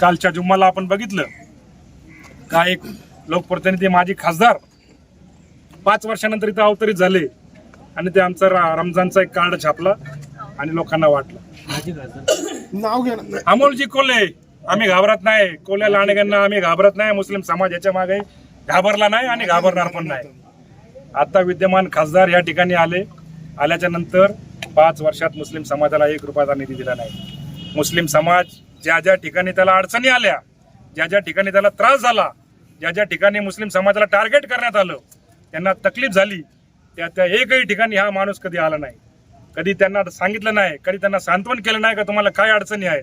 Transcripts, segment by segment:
कालच्या जुम्माला आपण बघितलं. का एक लोकप्रतिनिधी माजी खासदार पाच वर्षानंतर इथं अवतरित झाले आणि ते आमचा रमजानचा एक कार्ड छापला आणि लोकांना वाटलं. अमोलजी कोल्हे आम्ही घाबरत नाही. कोल्हे लांडग्यांना आम्ही घाबरत नाही. मुस्लिम समाज याच्या मागे घाबरला नाही आणि घाबरणार पण नाही. आता विद्यमान खासदार या ठिकाणी आले. आल्याच्यानंतर पाच वर्षात मुस्लिम समाजाला एक रुपयाचा निधी दिला नाही. मुस्लिम समाज ज्या ज्या ठिकाणी त्याला अडचणी आल्या ज्या ज्या ठिकाणी त्याला त्रास झाला ज्या ज्या ठिकाणी मुस्लिम समाजाला टार्गेट करण्यात आलं त्यांना तकलीफ झाली त्या त्या एकही ठिकाणी हा माणूस कधी आला नाही. कधी त्यांना सांगितलं नाही कधी त्यांना सांत्वन केलं नाही का तुम्हाला काय अडचणी आहे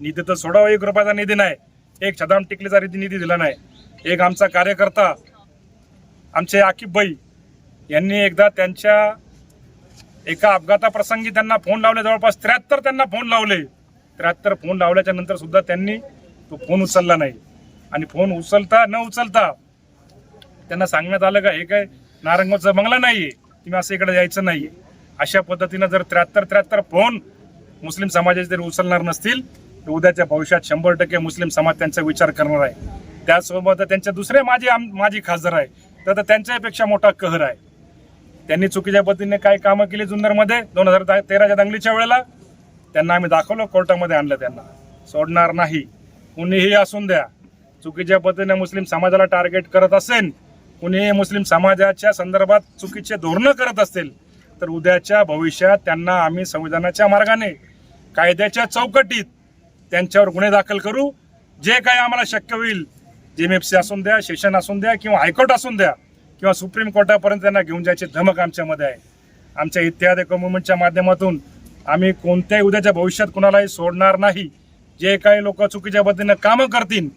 निधी तर सोडावा एक रुपयाचा निधी नाही. एक छदाम टिकलीचा निधी निधी दिला नाही. एक आमचा कार्यकर्ता आमचे आकिबभाई यांनी एकदा त्यांच्या एका अपघाताप्रसंगी त्यांना फोन लावले. जवळपास त्र्याहत्तर त्यांना फोन लावले. त्र्याहत्तर फोन लावल्याच्या नंतर सुद्धा त्यांनी तो फोन उचलला नाही. आणि फोन उचलता न उचलता त्यांना सांगण्यात आलं का हे काय नारंगाचा बंगला नाहीये. तुम्ही असं इकडे यायचं नाहीये. अशा पद्धतीनं जर त्र्याहत्तर त्र्याहत्तर फोन मुस्लिम समाजाचे जर उचलणार नसतील तर उद्याच्या भविष्यात शंभर टक्के मुस्लिम समाज त्यांचा विचार करणार आहे. त्यासोबत त्यांचे दुसरे माझे आम माझी खासदार आहे. तर तर त्यांच्यापेक्षा मोठा कहर आहे. त्यांनी चुकीच्या पद्धतीने काय कामं केली जुन्नरमध्ये? दोन हजार तेराच्या दंगलीच्या वेळेला त्यांना आम्ही दाखवलं कोर्टामध्ये आणलं त्यांना. सोडणार नाही. कुणीही असून द्या. चुकीच्या पद्धतीने मुस्लिम समाजाला टार्गेट करत असेल कुणीही मुस्लिम समाजाच्या संदर्भात चुकीचे धोरणं करत असतील तर उद्याच्या भविष्यात त्यांना आम्ही संविधानाच्या मार्गाने कायद्याच्या चौकटीत त्यांच्यावर गुन्हे दाखल करू. जे काही आम्हाला शक्य होईल जेमएफसी असून द्या सेशन असून द्या किंवा हायकोर्ट असून द्या किंवा सुप्रीम कोर्टापर्यंत त्यांना घेऊन जायची धमक आमच्यामध्ये आहे. आमच्या इत्यादी मुवमेंटच्या माध्यमातून आम्ही कोणत्याही उद्याच्या भविष्यात कुणालाही सोडणार नाही. जे काही लोक चुकीच्या पद्धतीनं कामं करतील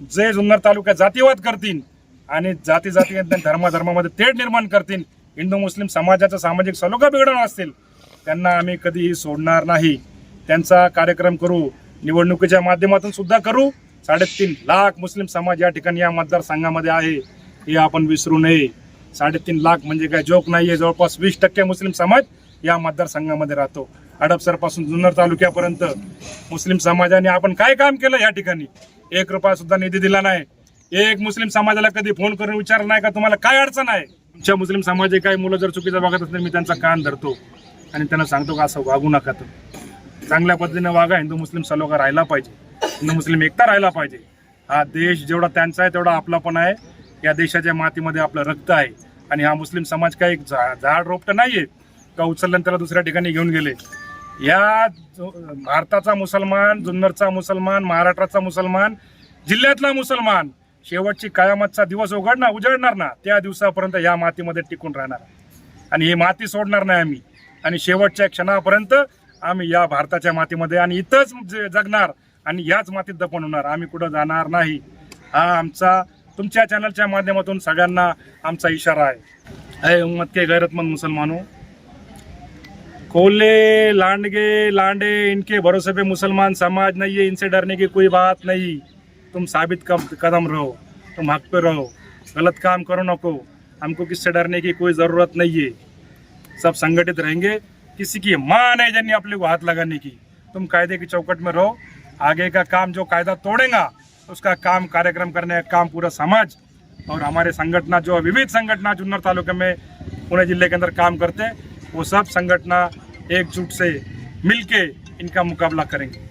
जे जुन्नर तालुक्यात जातीवाद करतील आणि जाती जाती धर्माधर्मामध्ये तेढ निर्माण करतील हिंदू मुस्लिम समाजाचा सामाजिक सलोखा बिघडवणार असतील त्यांना आम्ही कधीही सोडणार नाही. त्यांचा कार्यक्रम करू निवडणुकीच्या माध्यमातून सुद्धा करू. साडेतीन लाख मुस्लिम समाज या ठिकाणी या मतदारसंघामध्ये आहे हे आपण विसरू नये. साडेतीन लाख म्हणजे काय जोक नाही आहे जवळपास वीस टक्के मुस्लिम समाज या मतदारसंघामध्ये राहतो. हडपसरपासून जुन्नर तालुक्यापर्यंत मुस्लिम समाजाने आपण काय काम केलं या ठिकाणी? एक रुपया सुद्धा निधी दिला नाही. एक मुस्लिम समाजाला कधी फोन करून विचार नाही का तुम्हाला काय अडचण आहे? तुमच्या मुस्लिम समाजाचे काही मुलं जर चुकीचं वागत असतील मी त्यांचा कान धरतो आणि त्यांना सांगतो का असं वागू नका तर चांगल्या पद्धतीने वागा हिंदू मुस्लिम सलोखा राहिला पाहिजे. हिंदू मुस्लिम एकता राहिला पाहिजे. हा देश जेवढा त्यांचा आहे तेवढा आपला पण आहे. या देशाच्या मातीमध्ये आपलं रक्त आहे. आणि हा मुस्लिम समाज काही एक झाड रोपटं नाही आहे का उचललं त्याला दुसऱ्या ठिकाणी घेऊन गेले? या भारताचा मुसलमान जुन्नरचा मुसलमान महाराष्ट्राचा मुसलमान जिल्ह्यातला मुसलमान शेवटची कायमतचा दिवस उघडणार उजळणार ना त्या दिवसापर्यंत या मातीमध्ये टिकून राहणार आणि ही माती सोडणार नाही आम्ही. आणि शेवटच्या क्षणापर्यंत आम्ही या भारताच्या मातीमध्ये आणि इथंच जगणार आणि याच मातीत दफन होणार. आम्ही कुठं जाणार नाही हा आमचा तुमच्या चॅनलच्या माध्यमातून सगळ्यांना आमचा इशारा आहे. अय उम्मत के गैरतमंद मुसलमानो कोल्हे, लांडगे, लांडे, इनके भरोसे पे मुसलमान समाज नहीं है, इनसे डरने की कोई बात नहीं। तुम साबित कदम रहो, तुम हक पे रहो, गलत काम करो नको हमको किससे डरने की कोई ज़रूरत नहीं है। सब संगठित रहेंगे। किसी की माँ नहीं जनी अपने को हाथ लगाने की। तुम कायदे की चौकट में रहो। आगे का काम जो कायदा तोड़ेगा, उसका काम कार्यक्रम करने का काम पूरा समाज और हमारे संगठना, जो विविध संगठना जुन्नर तालुके में, पुणे ज़िले के अंदर काम करते हैं वो सब संगठना एकजुट से मिलके इनका मुकाबला करेंगे।